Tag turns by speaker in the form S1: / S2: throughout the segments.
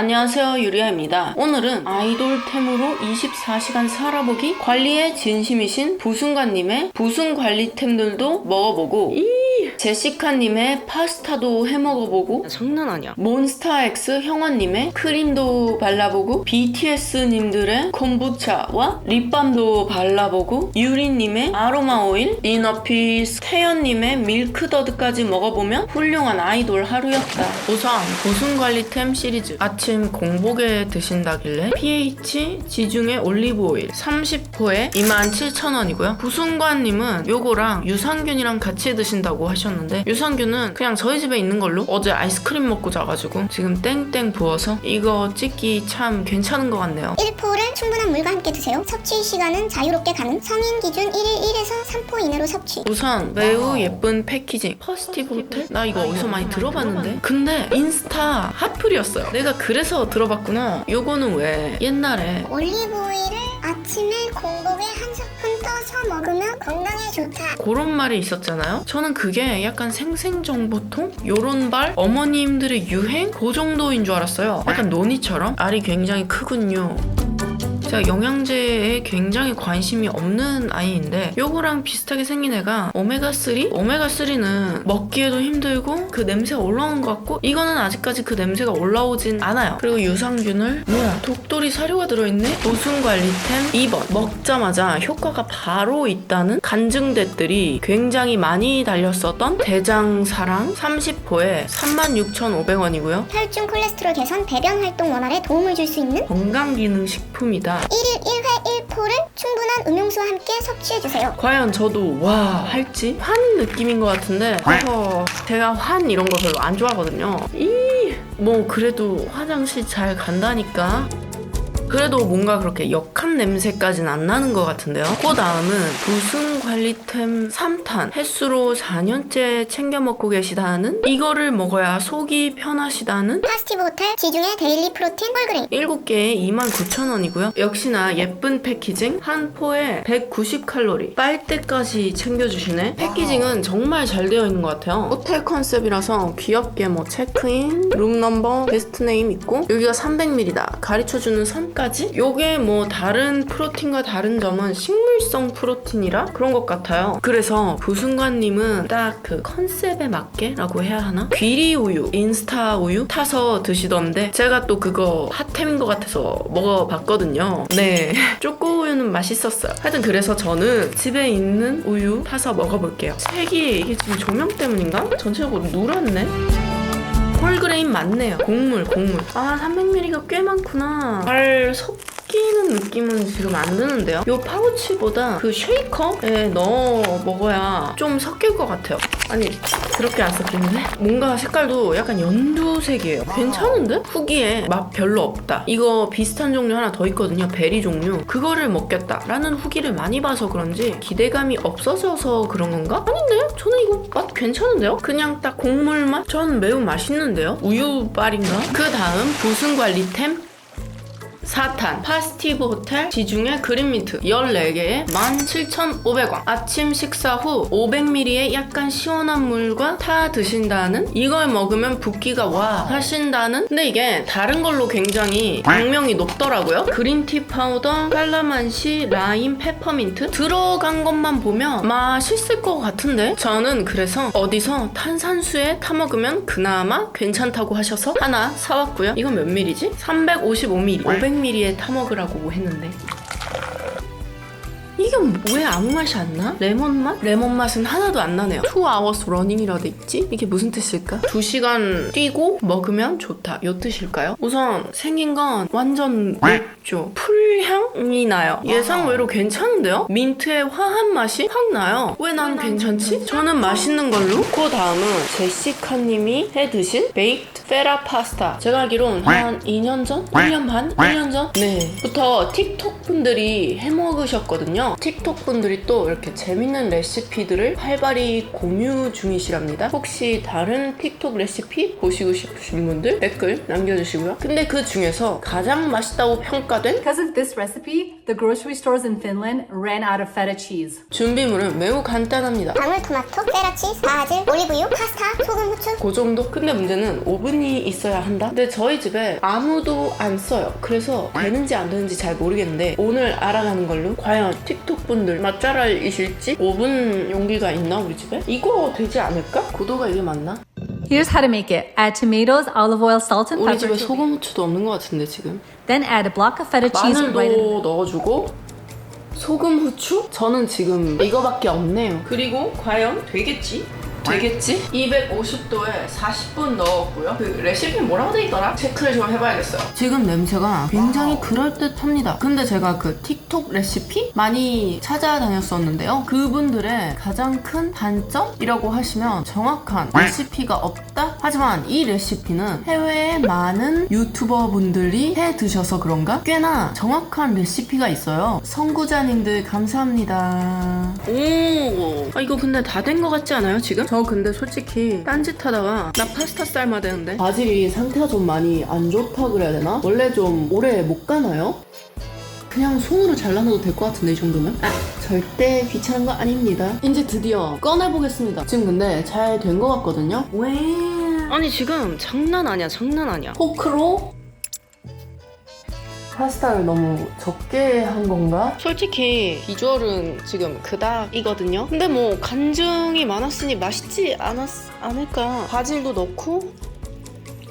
S1: 안녕하세요 유리아입니다. 오늘은 아이돌템으로 24시간 살아보기 관리에 진심이신 부순관님의 부순 관리템들도 먹어보고 제시카님의 파스타도 해 먹어보고
S2: 장난 아니야.
S1: 몬스타엑스 형원님의 크림도 발라보고 BTS님들의 콤부차와 립밤도 발라보고 유리님의 아로마 오일, 이너피스, 태연님의 밀크더드까지 먹어보면 훌륭한 아이돌 하루였다. 우선 보순관리템 시리즈 아침 공복에 드신다길래 pH 지중해 올리브 오일 30호에 27,000원이고요. 부순관님은 요거랑 유산균이랑 같이 드신다고 하셨는데 유산균은 그냥 저희 집에 있는 걸로 어제 아이스크림 먹고 자가지고 지금 땡땡 부어서 이거 찍기 참 괜찮은 것 같네요.
S3: 1포를 충분한 물과 함께 드세요. 섭취 시간은 자유롭게 가능. 성인 기준 1일 1에서 3포 이내로 섭취.
S1: 우선 매우 예쁜 패키징 퍼스티브 호텔? 나 이거 어디서 많이 들어봤는데 근데 인스타 핫플이었어요 내가 그래서 들어봤구나 요거는 왜 옛날에
S3: 올리브 오일을 아침에 공복에 한 스푼 떠서 먹으면 건강에 좋다.
S1: 그런 말이 있었잖아요 저는 그게 약간 생생정보통? 요런 발? 어머님들의 유행? 그 정도인 줄 알았어요 약간 논이처럼 알이 굉장히 크군요 제가 영양제에 굉장히 관심이 없는 아이인데 요거랑 비슷하게 생긴 애가 오메가3? 오메가3는 먹기에도 힘들고 그 냄새가 올라오는 것 같고 이거는 아직까지 그 냄새가 올라오진 않아요 그리고 유산균을 뭐야 독돌이 사료가 들어있네? 보순관리템 2번 먹자마자 효과가 바로 있다는 간증댓들이 굉장히 많이 달렸었던 대장사랑 30호에 36,500원이고요
S3: 혈중 콜레스테롤 개선, 배변 활동 원활에 도움을 줄 수 있는
S1: 건강기능식품이다
S3: 1일 1회 1포를 충분한 음용수와 함께 섭취해주세요.
S1: 과연 저도 와 할지? 환 느낌인 것 같은데 그래서 제가 환 이런 거 별로 안 좋아하거든요. 이 뭐 그래도 화장실 잘 간다니까. 그래도 뭔가 그렇게 역 한 냄새까지는 안 나는 것 같은데요. 그 다음은 부순 관리템 3탄 횟수로 4년째 챙겨 먹고 계시다는 이거를 먹어야 속이 편하시다는
S3: 파스티브 호텔 지중해 데일리 프로틴 홀그레인
S1: 7개에 29,000원이고요. 역시나 예쁜 패키징 한 포에 190칼로리 빨대까지 챙겨주시네. 패키징은 정말 잘 되어 있는 것 같아요. 호텔 컨셉이라서 귀엽게 뭐 체크인, 룸 넘버, 베스트 네임 있고 여기가 300ml다. 가르쳐주는 선까지 요게 뭐 다른 프로틴과 다른 점은 식물성 프로틴이라 그런 것 같아요. 그래서 부순관님은 딱 그 컨셉에 맞게 라고 해야 하나? 귀리 우유, 인스타 우유 타서 드시던데 제가 또 그거 핫템인 것 같아서 먹어봤거든요. 네. 초코 우유는 맛있었어요. 하여튼 그래서 저는 집에 있는 우유 타서 먹어볼게요. 색이 이게 지금 조명 때문인가? 전체적으로 누렇네. 홀그레인 맞네요. 곡물, 곡물. 아, 300ml가 꽤 많구나. 잘 섞 이는 느낌은 지금 안 드는데요. 이 파우치보다 그 쉐이커에 넣어 먹어야 좀 섞일 것 같아요. 아니, 그렇게 안 섞이는데? 뭔가 색깔도 약간 연두색이에요. 괜찮은데? 후기에 맛 별로 없다. 이거 비슷한 종류 하나 더 있거든요. 베리 종류. 그거를 먹겠다. 라는 후기를 많이 봐서 그런지 기대감이 없어져서 그런 건가? 아닌데? 저는 이거 맛 괜찮은데요? 그냥 딱 곡물 맛? 전 매우 맛있는데요? 우유빨인가? 그 다음 보순관리템 4탄 파스티브 호텔 지중해 그린민트 14개에 17,500원. 아침 식사 후 500ml의 약간 시원한 물과 타 드신다는? 이걸 먹으면 붓기가 와 하신다는? 근데 이게 다른 걸로 굉장히 악명이 높더라고요. 그린티 파우더 칼라만시 라임 페퍼민트 들어간 것만 보면 맛있을 것 같은데? 저는 그래서 어디서 탄산수에 타 먹으면 그나마 괜찮다고 하셔서 하나 사왔고요. 이건 몇 밀이지? 355ml 500ml 에 타 먹으라고 했는데 이게 왜 아무 맛이 안 나? 레몬 맛? 레몬 맛은 하나도 안 나네요. 2 hours running이라 돼 있지? 이게 무슨 뜻일까? 2시간 뛰고 먹으면 좋다. 요 뜻일까요? 우선 생긴 건 완전 맵죠. 풀향이 나요. 예상 외로 괜찮은데요? 민트의 화한 맛이 확 나요. 왜 난 괜찮지? 저는 맛있는 걸로. 그 다음은 제시카님이 해 드신 베이크드 페라 파스타. 제가 알기론 한 2년 전? 1년 반? 1년 전? 네. 부터 틱톡 분들이 해 먹으셨거든요. 틱톡 분들이 또 이렇게 재밌는 레시피들을 활발히 공유 중이시랍니다. 혹시 다른 틱톡 레시피 보시고 싶으신 분들 댓글 남겨주시고요. 근데 그 중에서 가장 맛있다고 평가된
S4: Because of
S2: this recipe, the grocery stores in Finland ran out of feta cheese.
S1: 준비물은 매우 간단합니다.
S3: 방울토마토, 세라치즈, 바질, 올리브유, 파스타, 소금, 후추
S1: 그 정도? 근데 문제는 오븐이 있어야 한다? 근데 저희 집에 아무도 안 써요. 그래서 되는지 안 되는지 잘 모르겠는데 오늘 알아가는 걸로 과연 틱톡 분들 맛잘알이실지 오븐 용기가 있나 우리 집에? 이거 되지 않을까? 구도가 이게 맞나?
S2: Here's how to make it. Add tomatoes, olive oil, salt, and
S1: 우리
S2: pepper.
S1: 집에
S2: to-
S1: 소금 후추도 없는 것 같은데 지금
S2: Then add a block of feta cheese right in.
S1: 마늘도 넣어주고 소금 후추? 저는 지금 이거밖에 없네요. 그리고 과연 되겠지? 되겠지? 250도에 40분 넣었고요. 그 레시피 뭐라고 돼 있더라? 체크를 좀 해봐야겠어요. 지금 냄새가 굉장히 그럴듯합니다. 근데 제가 그 틱톡 레시피 많이 찾아다녔었는데요. 그분들의 가장 큰 단점이라고 하시면 정확한 레시피가 없다? 하지만 이 레시피는 해외에 많은 유튜버 분들이 해 드셔서 그런가? 꽤나 정확한 레시피가 있어요. 선구자님들 감사합니다. 오, 아, 이거 근데 다 된 것 같지 않아요, 지금? 저 근데 솔직히 딴짓 하다가 나 파스타 삶아야 되는데. 바질이 상태가 좀 많이 안 좋다 그래야 되나? 원래 좀 오래 못 가나요? 그냥 손으로 잘라놔도 될 것 같은데 이 정도면? 아 절대 귀찮은 거 아닙니다 이제 드디어 꺼내보겠습니다 지금 근데 잘 된 것 같거든요 왜 아니 지금 장난 아니야 장난 아니야 포크로 파스타를 너무 적게 한 건가? 솔직히 비주얼은 지금 그닥이거든요 근데 뭐 간증이 많았으니 맛있지 않았, 않을까 바질도 넣고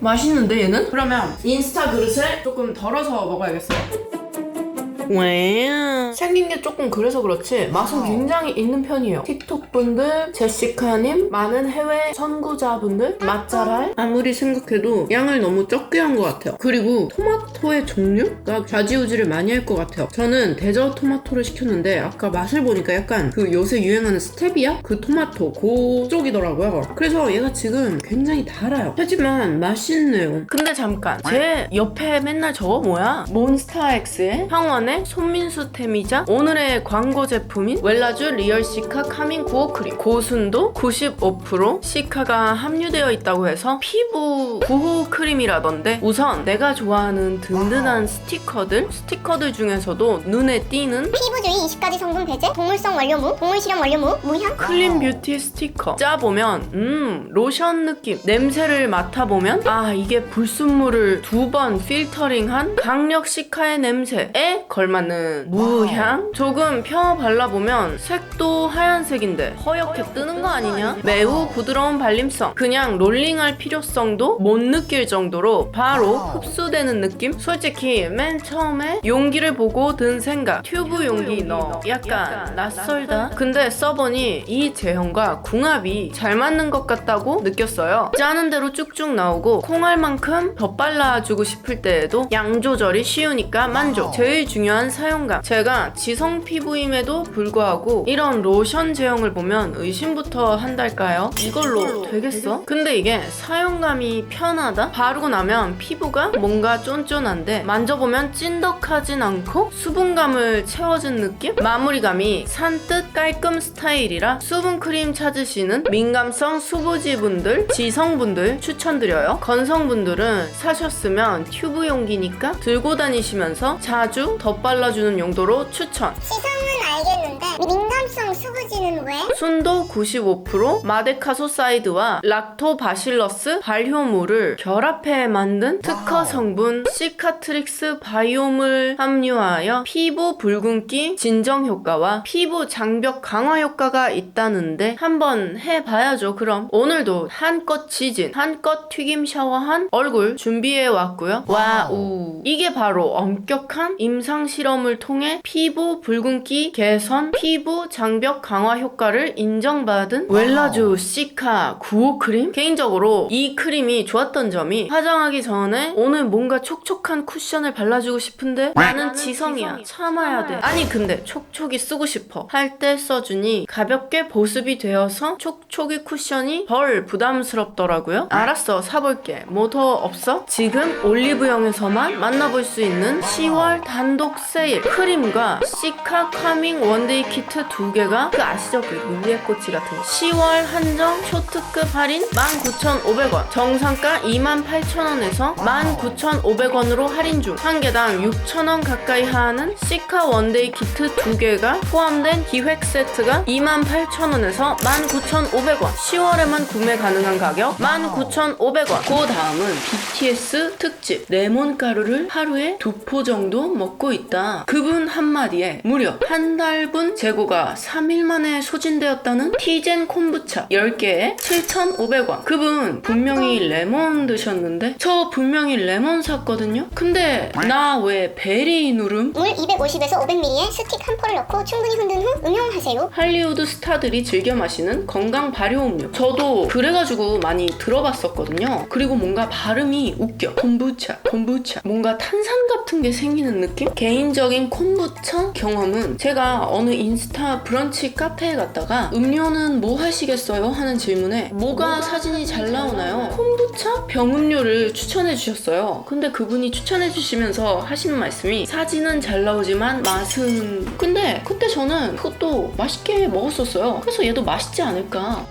S1: 맛있는데 얘는? 그러면 인스타 그릇에 조금 덜어서 먹어야겠어요 왜? 생긴 게 조금 그래서 그렇지 맛은 굉장히 있는 편이에요. 틱톡 분들, 제시카님, 많은 해외 선구자분들 맛잘알 아무리 생각해도 양을 너무 적게 한 것 같아요. 그리고 토마토의 종류가 좌지우지를 많이 할 것 같아요. 저는 대저 토마토를 시켰는데 아까 맛을 보니까 약간 그 요새 유행하는 스테비아 그 토마토 그쪽이더라고요. 그래서 얘가 지금 굉장히 달아요. 하지만 맛있네요. 근데 잠깐 제 옆에 맨날 저거 뭐야? 몬스타엑스의 향원의 손민수 템이자 오늘의 광고 제품인 웰라쥬 리얼 시카 카밍 구호 크림. 고순도 95% 시카가 함유되어 있다고 해서 피부 구호 크림이라던데 우선 내가 좋아하는 든든한 스티커들 스티커들 중에서도 눈에 띄는
S3: 피부주의 20가지 성분 배제, 동물성 원료무, 동물 실험 원료무, 무향?
S1: 클린 뷰티 스티커. 짜보면 음 로션 느낌. 냄새를 맡아보면 아 이게 불순물을 두 번 필터링한 강력 시카의 냄새에 걸 맞는? 무향? 조금 펴 발라보면 색도 하얀색인데 허옇게 뜨는 거 아니냐? 매우 부드러운 발림성. 그냥 롤링할 필요성도 못 느낄 정도로 바로 흡수되는 느낌? 솔직히 맨 처음에 용기를 보고 든 생각. 튜브 용기 너. 약간 낯설다? 근데 써보니 이 제형과 궁합이 잘 맞는 것 같다고 느꼈어요. 짜는 대로 쭉쭉 나오고 콩알 만큼 더 빨라주고 싶을 때에도 양 조절이 쉬우니까 만족. 제일 중요한 사용감 제가 지성 피부임에도 불구하고 이런 로션 제형을 보면 의심부터 한달까요 이걸로 되겠어? 근데 이게 사용감이 편하다? 바르고 나면 피부가 뭔가 쫀쫀한데 만져보면 찐덕하진 않고 수분감을 채워준 느낌? 마무리감이 산뜻 깔끔 스타일이라 수분크림 찾으시는 민감성 수부지분들, 지성분들 추천드려요. 건성분들은 사셨으면 튜브 용기니까 들고 다니시면서 자주 덧 발라주는 용도로 추천.
S3: 시성은 알겠는데 민 감성 수부지는 왜?
S1: 순도 95%, 마데카소 사이드와 락토바실러스 발효물을 결합해 만든 특허 성분 시카트릭스 바이오물 함유하여 피부 붉은기 진정 효과와 피부 장벽 강화 효과가 있다는데 한번 해봐야죠. 그럼 오늘도 한껏 지진 한껏 튀김 샤워한 얼굴 준비해 왔고요. 와우. 이게 바로 엄격한 임상 실험을 통해 피부 붉은기 개선 피부 장벽 강화 효과를 인정받은 웰라쥬 시카 구호 크림? 개인적으로 이 크림이 좋았던 점이 화장하기 전에 오늘 뭔가 촉촉한 쿠션을 발라주고 싶은데 나는 지성이야. 참아야 돼. 아니 근데 촉촉이 쓰고 싶어. 할 때 써주니 가볍게 보습이 되어서 촉촉이 쿠션이 덜 부담스럽더라고요. 알았어 사볼게. 뭐 더 없어? 지금 올리브영에서만 만나볼 수 있는 10월 단독 세일 크림과 시카 카밍 원데이 키트 두 개가 그 아시죠? 그 릴리의 꼬치 같은 거. 10월 한정 초특급 할인 19,500원. 정상가 28,000원에서 19,500원으로 할인 중. 한 개당 6,000원 가까이 하는 시카 원데이 키트 두 개가 포함된 기획 세트가 28,000원에서 19,500원. 10월에만 구매 가능한 가격 19,500원. 그 다음은 BTS 특집. 레몬 가루를 하루에 두 포 정도 먹고 있다. 그분 한마디에 무려 한 달분 재고가 3일 만에 소진되었다는 티젠 콤부차 10개에 7,500원 그분 분명히 레몬 드셨는데 저 분명히 레몬 샀거든요 근데 나 왜 베리 누름
S3: 물 250에서 500ml에 스틱 한 포를 넣고 충분히 흔든 후 응용하세요.
S1: 할리우드 스타들이 즐겨 마시는 건강 발효 음료. 저도 그래가지고 많이 들어봤었거든요. 그리고 뭔가 발음이 웃겨. 콤부차, 콤부차. 뭔가 탄산 같은 게 생기는 느낌? 개인적인 콤부차 경험은 제가 어느 인스타 브런치 카페에 갔다가 음료는 뭐 하시겠어요? 하는 질문에 뭐가 사진이 잘 나오나요? 콤부차 병음료를 추천해 주셨어요. 근데 그분이 추천해 주시면서 하시는 말씀이 사진은 잘 나오지만 맛은 근데 그때 저는 그것도 맛있게 먹었었어요. 그래서 얘도 맛있지 않을까?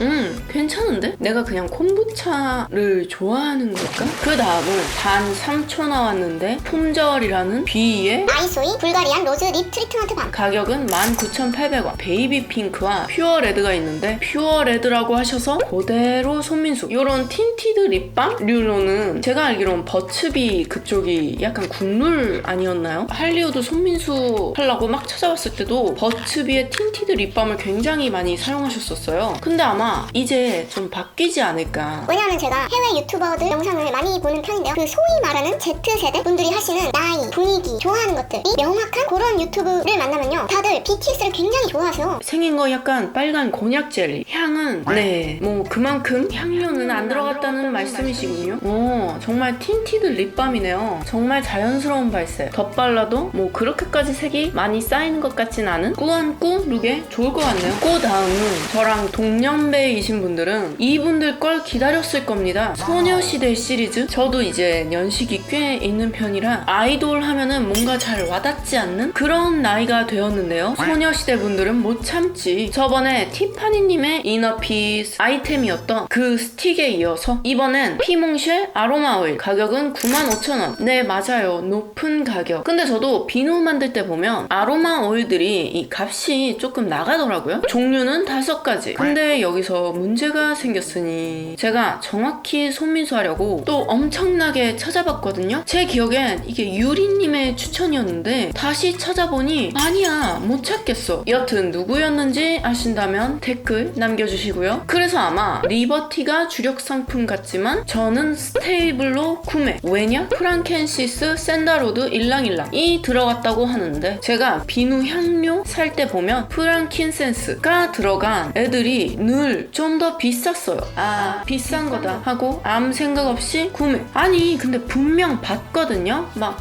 S1: 음, 괜찮은데? 내가 그냥 콤부차를 좋아하는 걸까? 그 다음은 단 3초 나왔는데 품절이라는 비의
S3: 아이소이 불가리안 로즈 립 트리트먼트 밤.
S1: 가격은 19,800원 베이비 핑크와 퓨어 레드가 있는데 퓨어 레드라고 하셔서 그대로 손민수 요런 틴티드 립밤류로는 제가 알기로는 버츠비 그쪽이 약간 국룰 아니었나요? 할리우드 손민수 하려고 막 찾아봤을 때도 버츠비의 틴티드 립밤을 굉장히 많이 사용하셨었어요 근데 아마 이제 좀 바뀌지 않을까
S3: 왜냐하면 제가 해외 유튜버들 영상을 많이 보는 편인데요. 그 소위 말하는 Z세대 분들이 하시는 나이, 분위기, 좋아하는 것들이 명확한 그런 유튜브를 만나면요. 다들 BTS를 굉장히 좋아하세요.
S1: 생긴 거 약간 빨간 곤약 젤리. 향은 네, 뭐 그만큼 향료는 안 들어갔다는 말씀이시군요. 오, 정말 틴티드 립밤이네요. 정말 자연스러운 발색. 덧발라도 뭐 그렇게까지 색이 많이 쌓이는 것 같진 않은 꾸안꾸 룩에 좋을 것 같네요. 그 다음은 저랑 동년배 이신 분들은 이분들 걸 기다렸을 겁니다. 소녀시대 시리즈. 저도 이제 연식이 꽤 있는 편이라 아이돌 하면은 뭔가 잘 와닿지 않는 그런 나이가 되었는데요. 소녀시대 분들은 못 참지. 저번에 티파니님의 이너피스 아이템이었던 그 스틱에 이어서 이번엔 피몽쉘 아로마 오일 가격은 95,000원. 네, 맞아요. 높은 가격. 근데 저도 비누 만들 때 보면 아로마 오일들이 이 값이 조금 나가더라고요. 종류는 다섯 가지. 근데 여기 서 문제가 생겼으니 제가 정확히 손민수 하려고 또 엄청나게 찾아봤거든요. 제 기억엔 이게 유리님의 추천이었는데 다시 찾아보니 아니야 못 찾겠어. 여튼 누구였는지 아신다면 댓글 남겨주시고요. 그래서 아마 리버티가 주력 상품 같지만 저는 스테이블로 구매. 왜냐? 프랑켄시스 샌다로드 일랑일랑이 들어갔다고 하는데 제가 비누 향료 살 때 보면 프랑킨센스가 들어간 애들이 늘좀 더 비쌌어요. 아 비싼 거다 하고 아무 생각 없이 구매. 아니 근데 분명 봤거든요. 막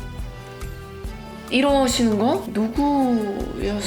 S1: 이러시는 거 누구였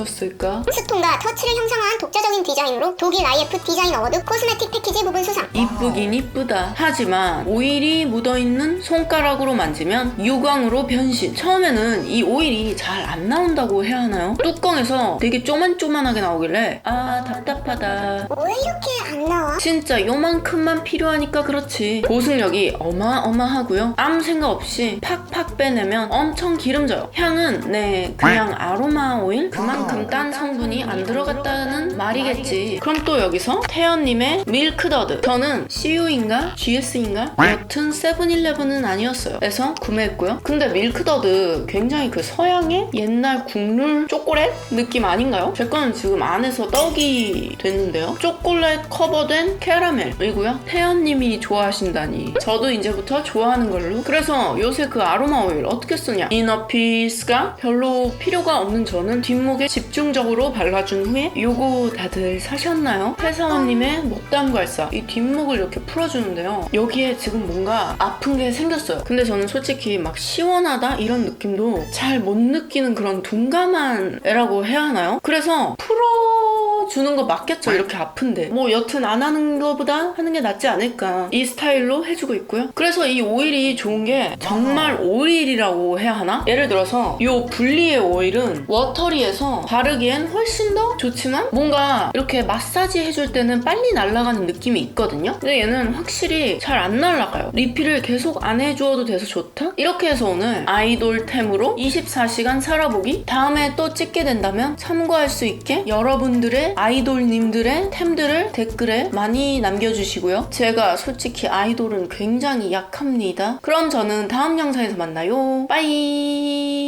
S1: 었을까?
S3: 스톤과 터치를 형상화한 독자적인 디자인으로 독일 IF 디자인 어워드 코스메틱 패키지 부분 수상.
S1: 이쁘긴 이쁘다. 하지만 오일이 묻어있는 손가락으로 만지면 유광으로 변신. 처음에는 이 오일이 잘 안 나온다고 해야 하나요? 뚜껑에서 되게 쪼만쪼만하게 나오길래 아 답답하다.
S3: 왜 이렇게 안 나와?
S1: 진짜 요만큼만 필요하니까 그렇지. 보습력이 어마어마하고요. 아무 생각 없이 팍팍 빼내면 엄청 기름져요. 향은 네 그냥 아로마 오일 그만 큼 딴 성분이 안 들어갔다는 말이겠지. 그럼 또 여기서 태연님의 밀크더드. 저는 CU인가 GS인가 여튼 세븐일레븐은 아니었어요. 그래서 구매했고요. 근데 밀크더드 굉장히 그 서양의 옛날 국룰 초콜릿 느낌 아닌가요? 제 거는 지금 안에서 떡이 됐는데요. 초콜릿 커버된 캐러멜이고요. 태연님이 좋아하신다니. 저도 이제부터 좋아하는 걸로. 그래서 요새 그 아로마 오일 어떻게 쓰냐? 이너피스가 별로 필요가 없는 저는 뒷목에 집중적으로 발라준 후에 요거 다들 사셨나요? 회사원님의 목담 갈사 이 뒷목을 이렇게 풀어주는데요. 여기에 지금 뭔가 아픈 게 생겼어요. 근데 저는 솔직히 막 시원하다 이런 느낌도 잘 못 느끼는 그런 둔감한 애라고 해야 하나요? 그래서 풀어 주는 거 맞겠죠? 이렇게 아픈데. 뭐 여튼 안 하는 거보다 하는 게 낫지 않을까. 이 스타일로 해주고 있고요. 그래서 이 오일이 좋은 게 정말 오일이라고 해야 하나? 예를 들어서 이 분리의 오일은 워터리에서 바르기엔 훨씬 더 좋지만 뭔가 이렇게 마사지 해줄 때는 빨리 날아가는 느낌이 있거든요? 근데 얘는 확실히 잘 안 날아가요. 리필을 계속 안 해주어도 돼서 좋다? 이렇게 해서 오늘 아이돌템으로 24시간 살아보기. 다음에 또 찍게 된다면 참고할 수 있게 여러분들의 아이돌님들의 템들을 댓글에 많이 남겨주시고요. 제가 솔직히 아이돌은 굉장히 약합니다. 그럼 저는 다음 영상에서 만나요. 빠이